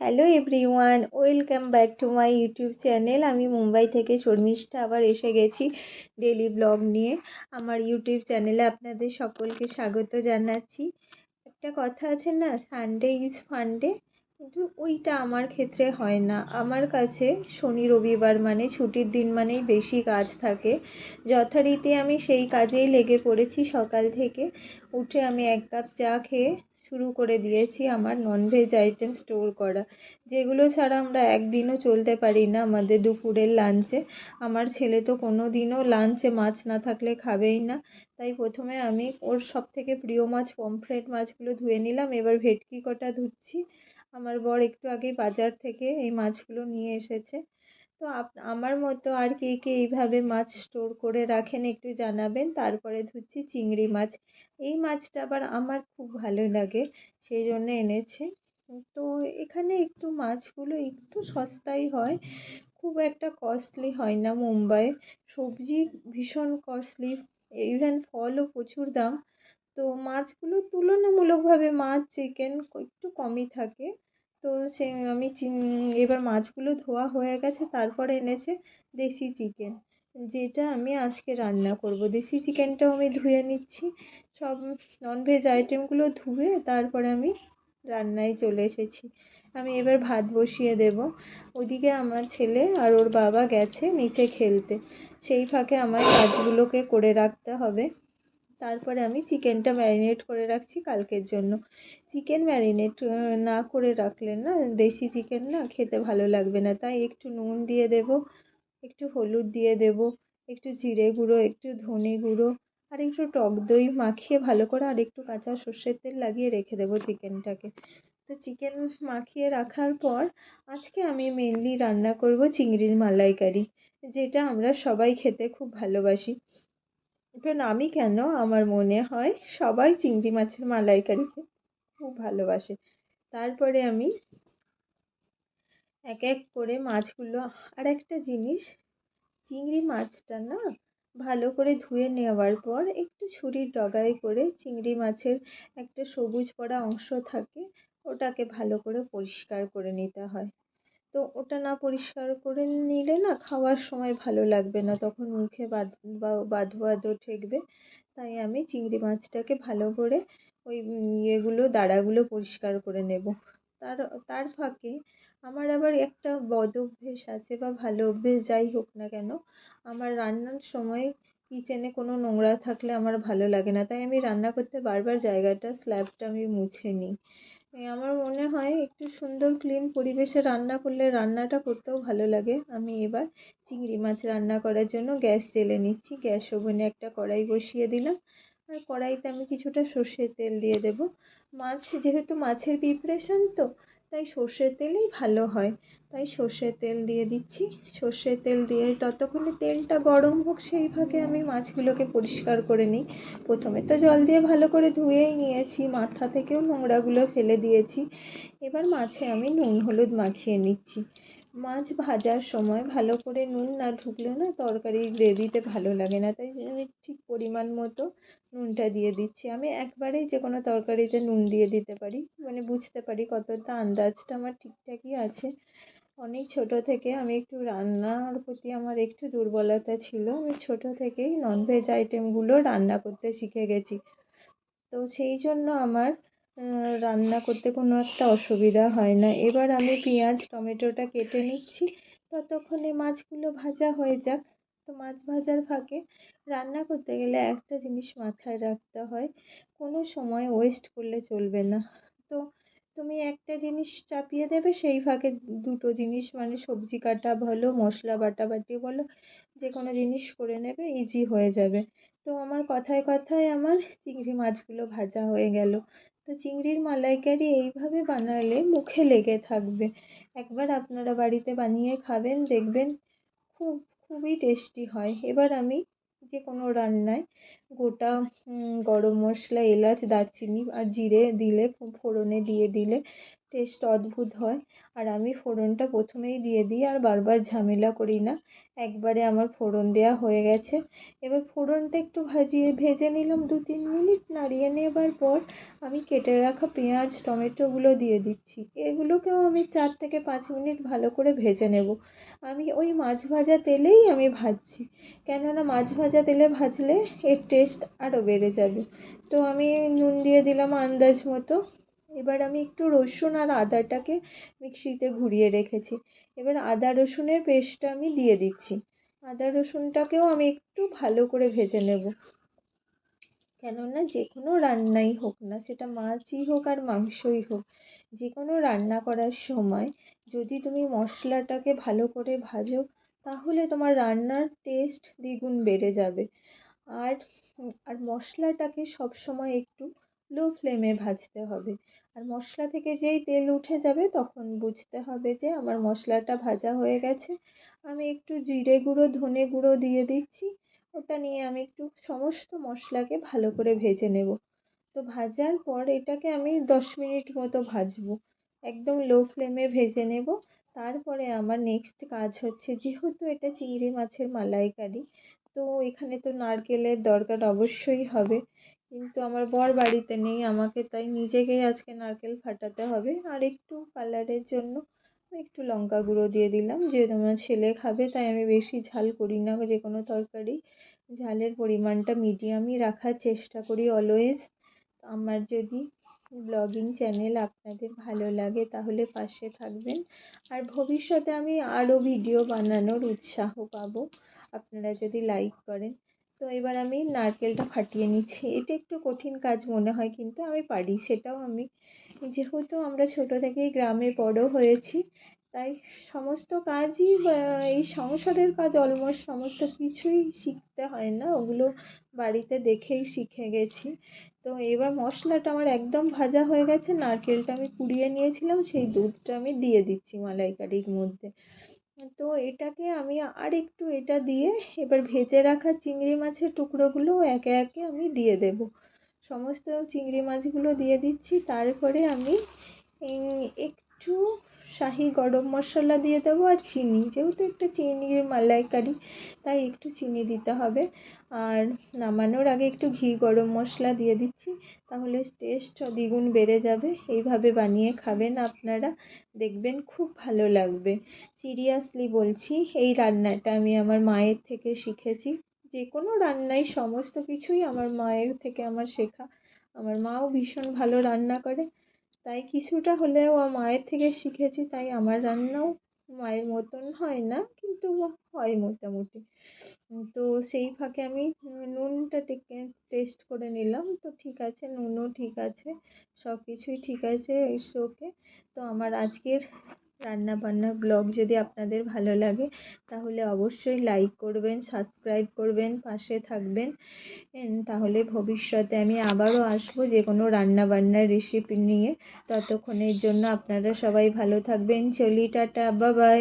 Hello everyone welcome back to my YouTube channel আমি মুম্বাই থেকে শর্মিষ্ঠা আবার এসে গেছি ডেলি ব্লগ নিয়ে। আমার ইউটিউব চ্যানেলে আপনাদের সকলকে স্বাগত জানাচ্ছি। একটা কথা আছে না সানডে ইজ ফান্ডে কিন্তু ওইটা আমার ক্ষেত্রে হয় না। আমার কাছে শনি, রবিবার মানে ছুটির দিন মানেই বেশি কাজ থাকে। যথারীতি আমি সেই কাজেই লেগে পড়েছি সকাল থেকে। উঠে আমি এক কাপ চা খেয়ে শুরু করে দিয়েছি আমার ননভেজ আইটেম স্টোর করা। যেগুলো ছাড়া আমরা একদিনও চলতে পারি না আমাদের দুপুরের লাঞ্চে আমার ছেলে তো কোনো দিনও লাঞ্চে মাছ না থাকলে খাবেই না। তাই প্রথমে আমি ওর সব থেকে প্রিয় মাছ পমফ্রেট মাছগুলো ধুয়ে নিলাম। এবার ভেটকি কটা ধুচ্ছি। আমার বর একটু আগেই বাজার থেকে এই মাছগুলো নিয়ে এসেছে। তো আপ, আমার মতো আর কে কে এইভাবে মাছ স্টোর করে রাখেন একটু জানাবেন। তারপরে ধুচ্ছি চিংড়ি মাছ। এই মাছটা আবার আমার খুব ভালো লাগে, সেই জন্য এনেছে। তো এখানে একটু মাছগুলো একটু সস্তাই হয়, খুব একটা কস্টলি হয় না মুম্বাইয়ে সবজি ভীষণ কস্টলি ইভেন ফলও প্রচুর দাম। তো মাছগুলো তুলনামূলকভাবে মাছ চিকেন একটু কমই থাকে। তো সে আমি এবার মাছগুলো ধোয়া হয়ে গেছে, তারপরে এনেছে দেশি চিকেন যেটা আমি আজকে রান্না করব। দেশি চিকেনটাও আমি ধুয়ে নিচ্ছি। সব ননভেজ আইটেমগুলো ধুয়ে তারপরে আমি রান্নায় চলে এসেছি। আমি এবার ভাত বসিয়ে দেব। ওদিকে আমার ছেলে আর ওর বাবা গেছে নিচে খেলতে। সেই ফাঁকে আমার কাজগুলোকে করে রাখতে হবে। তারপরে আমি চিকেনটা ম্যারিনেট করে রাখছি কালকের জন্য। চিকেন ম্যারিনেট না করে রাখলে না, দেশি চিকেন না খেতে ভালো লাগবে না। তাই একটু নুন দিয়ে দেব, একটু হলুদ দিয়ে দেব, একটু জিরে গুঁড়ো, একটু ধনে গুঁড়ো, আর একটু টক দই মাখিয়ে ভালো করে আর একটু কাঁচা সর্ষের তেল লাগিয়ে রেখে দেবো চিকেনটাকে। তো চিকেন মাখিয়ে রাখার পর আজকে আমি মেনলি রান্না করব চিংড়ির মালাইকারি, যেটা আমরা সবাই খেতে খুব ভালোবাসি। কারণ আমি কেন? আমার মনে হয় সবাই চিংড়ি মাছের মালাইকারি খুব ভালোবাসে। তারপরে আমি এক এক করে মাছগুলো আর একটা জিনিস, চিংড়ি মাছটা না ভালো করে ধুয়ে নেওয়ার পর একটু ছুরির ডগায় করে চিংড়ি মাছের একটা সবুজ পড়া অংশ থাকে, ওটাকে ভালো করে পরিষ্কার করে নিতে হয়। তো ওটা না পরিষ্কার করে নিলে না খাওয়ার সময় ভালো লাগবে না। তখন মুখে বাদ বাদো বাদো ঠেকবে। তাই আমি চিংড়ি মাছটাকে ভালো করে ওই ইয়েগুলো, দাঁড়াগুলো পরিষ্কার করে নেব। তার তার ফাঁকে আমার আবার একটা বদ অভ্যেস আছে বা ভালো অভ্যেস যাই হোক না কেন, আমার রান্নার সময় কিচেনে কোনো নোংরা থাকলে আমার ভালো লাগে না। তাই আমি রান্না করতে বারবার জায়গাটা স্ল্যাবটা আমি মুছে নিই। আমার মনে হয় একটু সুন্দর ক্লিন পরিবেশে রান্না করলে রান্নাটা করতেও ভালো লাগে। আমি এবার চিংড়ি মাছ রান্না করার জন্য গ্যাস জেলে নিচ্ছি। গ্যাস ওভেনে একটা কড়াই বসিয়ে দিলাম। আর কড়াইতে আমি কিছুটা সর্ষের তেল দিয়ে দেবো। মাছ, যেহেতু মাছের প্রিপারেশান তো তাই সর্ষের তেলেই ভালো হয়। তাই সর্ষের তেল দিয়ে দিচ্ছি। সর্ষের তেল দিয়ে ততক্ষণে তেলটা গরম হোক, সেই আমি মাছগুলোকে পরিষ্কার করে নিই। প্রথমে তো জল দিয়ে ভালো করে ধুয়েই নিয়েছি, মাথা থেকেও নোংরাগুলো ফেলে দিয়েছি। এবার মাছে আমি নুন, হলুদ মাখিয়ে নিচ্ছি। মাছ ভাজার সময় ভালো করে নুন না ঢুকলে না তরকারি গ্রেভিতে ভালো লাগে না। তাই আমি ঠিক পরিমাণ মতো নুনটা দিয়ে দিচ্ছি। আমি একবারেই যে কোনো তরকারিতে নুন দিয়ে দিতে পারি। মানে বুঝতে পারি কতটা আন্দাজটা আমার ঠিকঠাকই আছে। অনেক ছোটো থেকে আমি একটু রান্নার প্রতি আমার একটু দুর্বলতা ছিল। আমি ছোটো থেকেই ননভেজ আইটেমগুলো রান্না করতে শিখে গেছি। তো সেই জন্য আমার রান্না করতে কোনো একটা অসুবিধা হয় না। এবার আমি পেঁয়াজ, টমেটোটা কেটে নিচ্ছি। ততক্ষণে মাছগুলো ভাজা হয়ে যাক। তো মাছ ভাজার ফাঁকে রান্না করতে গেলে একটা জিনিস মাথায় রাখতে হয়, কোনো সময় ওয়েস্ট করলে চলবে না। তো তুমি একটা জিনিস চাপিয়ে দেবে, সেই ফাঁকে দুটো জিনিস মানে সবজি কাটা বলো, মশলা বাটাবাটি বলো যে কোনো জিনিস করে নেবে ইজি হয়ে যাবে। তো আমার কথায় কথায় আমার চিংড়ি মাছগুলো ভাজা হয়ে গেল। তো চিংড়ির মালাইকারি এইভাবে বানালে মুখে লেগে থাকবে। একবার আপনারা বাড়িতে বানিয়ে খাবেন, দেখবেন খুব, খুবই টেস্টি হয়। এবার আমি যে কোনো রান্নায় গোটা গরম মশলা, এলাচ, দারচিনি আর জিরে দিলে, ফোড়নে দিয়ে দিলে টেস্ট অদ্ভুত হয়। আর আমি ফোড়নটা প্রথমেই দিয়ে দিই, আর বারবার ঝামেলা করি না। একবারে আমার ফোড়ন দেওয়া হয়ে গেছে। এবার ফোড়নটা একটু ভাজিয়ে ভেজে নিলাম দু তিন মিনিট। নাড়িয়ে নেবার পর আমি কেটে রাখা পেঁয়াজ, টমেটোগুলো দিয়ে দিচ্ছি। এগুলোকেও আমি চার থেকে পাঁচ মিনিট ভালো করে ভেজে নেব। আমি ওই মাছ ভাজা তেলেই আমি ভাজছি। কেননা মাছ ভাজা তেলে ভাজলে এর টেস্ট আরও বেড়ে যাবে। তো আমি নুন দিয়ে দিলাম আন্দাজ মতো। এবার আমি একটু রসুন আর আদাটাকে মিক্সিতে ঘুরিয়ে রেখেছি। এবার আদা রসুনের পেস্টটা আমি দিয়ে দিচ্ছি। আদা রসুনটাকেও আমি একটু ভালো করে ভেজে নেব। কেননা যে কোনো রান্নাই হোক না, সেটা মাছই হোক আর মাংসই হোক যে কোনো রান্না করার সময় যদি তুমি মশলাটাকে ভালো করে ভাজো, তাহলে তোমার রান্নার টেস্ট দ্বিগুণ বেড়ে যাবে। আর আর মশলাটাকে সব সময় একটু লো ফ্লেমে ভাজতে হবে। আর মশলা থেকে যেই তেল উঠে যাবে তখন বুঝতে হবে যে আমার মশলাটা ভাজা হয়ে গেছে। আমি একটু জিরে গুঁড়ো, ধনে গুঁড়ো দিয়ে দিচ্ছি। ওটা নিয়ে আমি একটু সমস্ত মশলাকে ভালো করে ভেজে নেব। তো ভাজার পর এটাকে আমি দশ মিনিট মতো ভাজবো। একদম লো ফ্লেমে ভেজে নেব। তারপরে আমার নেক্সট কাজ হচ্ছে, যেহেতু এটা চিংড়ি মাছের মালাইকারি, তো এখানে তো নারকেলের দরকার অবশ্যই হবে। কিন্তু আমার বর বাড়িতে নেই, আমাকে তাই নিজেকেই আজকে নারকেল ফাটাতে হবে। আর একটু কালারের জন্য একটু লঙ্কা গুঁড়ো দিয়ে দিলাম। যেহেতু আমার ছেলে খাবে, তাই আমি বেশি ঝাল করি না। যে কোনো তরকারি ঝালের পরিমাণটা মিডিয়ামই রাখার চেষ্টা করি অলওয়েজ আমার যদি ব্লগিং চ্যানেল আপনাদের ভালো লাগে, তাহলে পাশে থাকবেন। আর ভবিষ্যতে আমি আরও ভিডিও বানানোর উৎসাহ পাবো। আপনারা যদি লাইক করেন তো এবার আমি নারকেলটা ফাটিয়ে নিচ্ছি। এটা একটু কঠিন কাজ মনে হয়, কিন্তু আমি পারি। সেটাও আমি। যেহেতু আমরা ছোটো থেকেই গ্রামে বড় হয়েছি, তাই সমস্ত কাজই এই সংসারের কাজ অলমোস্ট সমস্ত কিছুই শিখতে হয় না। ওগুলো বাড়িতে দেখেই শিখে গেছি। তো এবার মশলাটা আমার একদম ভাজা হয়ে গেছে। নারকেলটা আমি কুড়িয়ে নিয়েছিলাম, সেই দুধটা আমি দিয়ে দিচ্ছি মালাইকারির মধ্যে। এটাকে আমি আর একটু এটা দিয়ে এবার ভেজে রাখা চিংড়ি মাছের টুকরোগুলো একে একে আমি দিয়ে দেবো। সমস্ত চিংড়ি মাছগুলো দিয়ে দিচ্ছি, তারপরে আমি একটু শাহি গরম মশলা দিয়ে দেবো আর চিনি। যেহেতু একটা চিনির মালাইকারি, তাই একটু চিনি দিতে হবে। আর নামানোর আগে একটু ঘি গরম মশলা দিয়ে দিচ্ছি, তাহলে টেস্ট দ্বিগুণ বেড়ে যাবে। এইভাবে বানিয়ে খাবেন আপনারা। দেখবেন খুব ভালো লাগবে। সিরিয়াসলি বলছি, এই রান্নাটা আমি আমার মায়ের থেকে শিখেছি। যে কোনো রান্নাই, সমস্ত কিছুই আমার মায়ের থেকে আমার শেখা। আমার মাও ভীষণ ভালো রান্না করে। তাই কিছুটা হলেও মায়ের থেকে শিখেছি, তাই আমার রান্নাও মায়ের মতন হয় না, কিন্তু হয় মোটামুটি। তো সেই ফাঁকে আমি নুনটা টেস্ট করে নিলাম। তো ঠিক আছে, নুনও ঠিক আছে সব কিছুই ঠিক আছে ওকে। তো আমার আজকের রান্না বান্নার ব্লগ যদি আপনাদের ভালো লাগে, তাহলে অবশ্যই লাইক করবেন সাবস্ক্রাইব করবেন, পাশে থাকবেন। তাহলে ভবিষ্যতে আমি আবারও আসব যে কোনো রান্না বান্নার রেসিপি নিয়ে। ততক্ষণের জন্য আপনারা সবাই ভালো থাকবেন। চলি, টাটা বাবাই